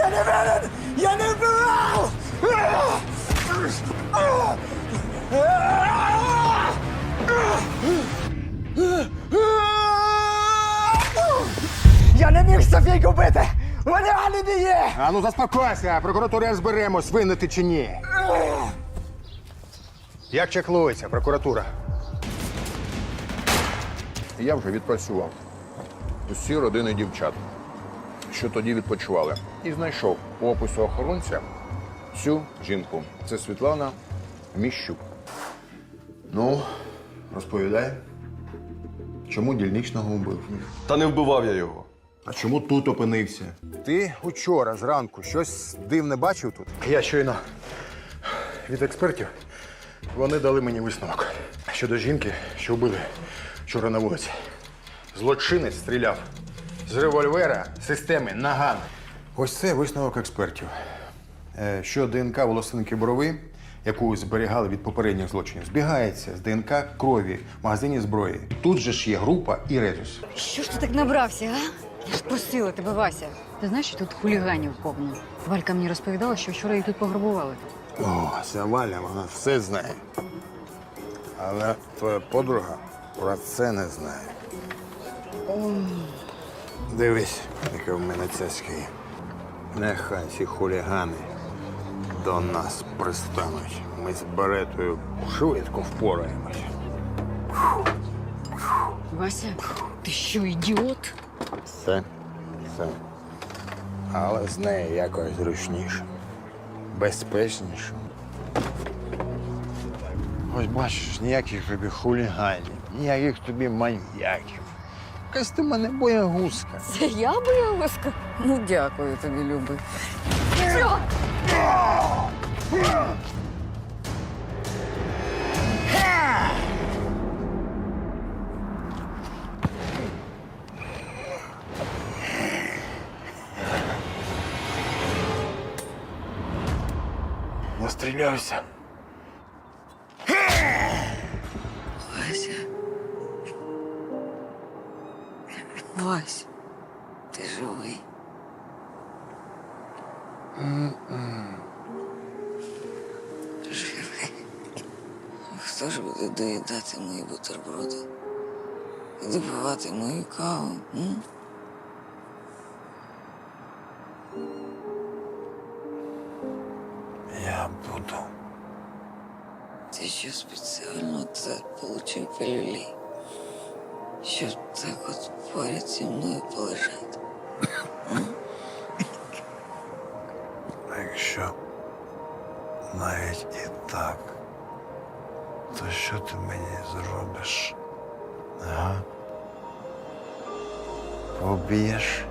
Я не винен! Я не вбивав! Я не міг Софійку бити! Вони алібі є! А ну заспокойся, прокуратурі розберемось, винен ти чи ні. Як чеклується прокуратура? Я вже відпрацював усі родини дівчат, що тоді відпочивали, і знайшов у опису охоронця цю жінку. Це Світлана Міщук. Ну, розповідай, чому дільничного убив? Та не вбивав я його. А чому тут опинився? Ти учора зранку щось дивне бачив тут? Я щойно від експертів. Вони дали мені висновок щодо жінки, що вбили вчора на вулиці. Злочинець стріляв з револьвера системи Наган. Ось це висновок експертів. Е, Що ДНК волосинки брови, яку зберігали від попередніх злочинів, збігається з ДНК крові в магазині зброї. Тут же ж є група і резус. Що ж ти так набрався, а? Я ж просила тебе, Вася. Ти знаєш, що тут хуліганів повно. Валька мені розповідала, що вчора її тут пограбували. О, ця Валя, вона все знає. Але твоя подруга про це не знає. Дивись, яке в мене цяцька є. Нехай ці хулігани до нас пристануть. Ми з Беретою швидко впораємось. Вася, ти що, ідіот? Все, все. Але з нею якось зручніше, безпечніше. Ось бачиш, ніяких тобі хуліганів, ніяких тобі маньяків. Якась ти мене боягузка. Це я боялася? Ну, дякую тобі, любий. Настрілявся. Вася. Вась, ти живий. Живий. Хто ж буде доїдати мої бутерброди? І допивати мою каву? М? Я буду. Ти що спеціально це получив пилюлі? Щоб так от поряд зі мною полежати. А якщо навіть і так, то що ти мені зробиш? Ага? Поб'єш?